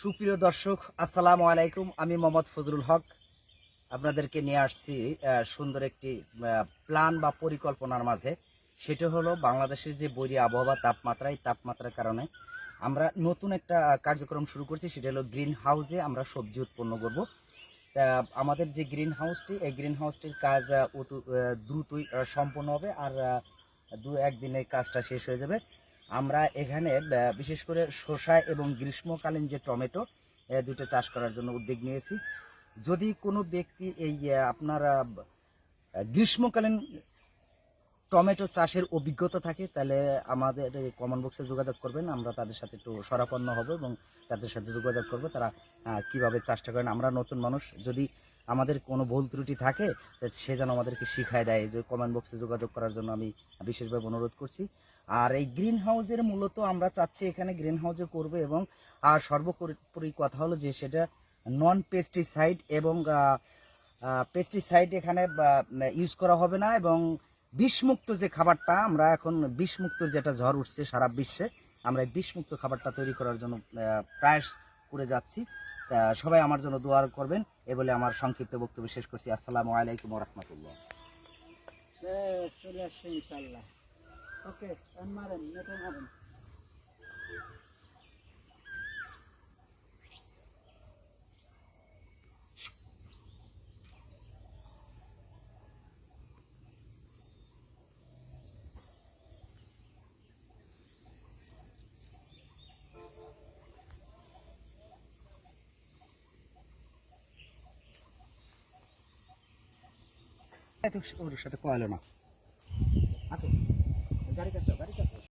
সুপ্রিয় দর্শক, আসসালামু আলাইকুম। আমি মোহাম্মদ ফজলুল হক। আপনাদেরকে নিয়ে আসছি সুন্দর একটি প্ল্যান বা পরিকল্পনার মাঝে। সেটা হলো বাংলাদেশের যে বৈরী আবহাওয়া, তাপমাত্রা, এই তাপমাত্রার কারণে আমরা নতুন একটা কার্যক্রম শুরু করছি। সেটা হলো গ্রিন হাউসে আমরা সবজি উৎপন্ন করব। তা, আমাদের যে গ্রিন হাউসটি, এই গ্রিন হাউসটির কাজ দ্রুতই সম্পন্ন হবে। আর দু একদিনে কাজটা শেষ হয়ে যাবে। আমরা এখানে বিশেষ করে শসা এবং গ্রীষ্মকালীন যে টমেটো দুটো চাষ করার জন্য উদ্যোগ নিয়েছি। যদি কোনো ব্যক্তি এই আপনার গ্রীষ্মকালীন টমেটো চাষের অভিজ্ঞতা থাকে, তাহলে আমাদের কমন বক্সে যোগাযোগ করবেন। আমরা তাদের সাথে একটু সরাপন্ন হব এবং তাদের সাথে যোগাযোগ করব। তারা কীভাবে চাষটা করেন? আমরা নতুন মানুষ। যদি আমাদের কোনো ভুল ত্রুটি থাকে সে যেন আমাদেরকে শিখায় দেয়। যে কমেন্ট বক্সে যোগাযোগ করার জন্য আমি বিশেষভাবে অনুরোধ করছি। আর এই গ্রিন হাউসের মূলত আমরা চাচ্ছি এখানে গ্রিন হাউসে করব এবং, আর সর্বোপরি কথা হলো যে সেটা নন পেস্টিসাইড এবং পেস্টিসাইড এখানে ইউজ করা হবে না এবং বিষমুক্ত যে খাবারটা, আমরা এখন বিষমুক্ত যেটা ঝড় উঠছে সারা বিশ্বে, আমরা এই বিষমুক্ত খাবারটা তৈরি করার জন্য প্রয়াস করে যাচ্ছি। সবাই আমার জন্য দোয়া করবেন। এ বলে আমার সংক্ষিপ্ত বক্তব্য শেষ করছি। আসসালামু আলাইকুম রহমতুল্লাহ। চলে আসছে ইনশাল্লাহ ওকে মারেন ওর সাথে কয়ালো না। আচ্ছা গাড়ি গাড়ি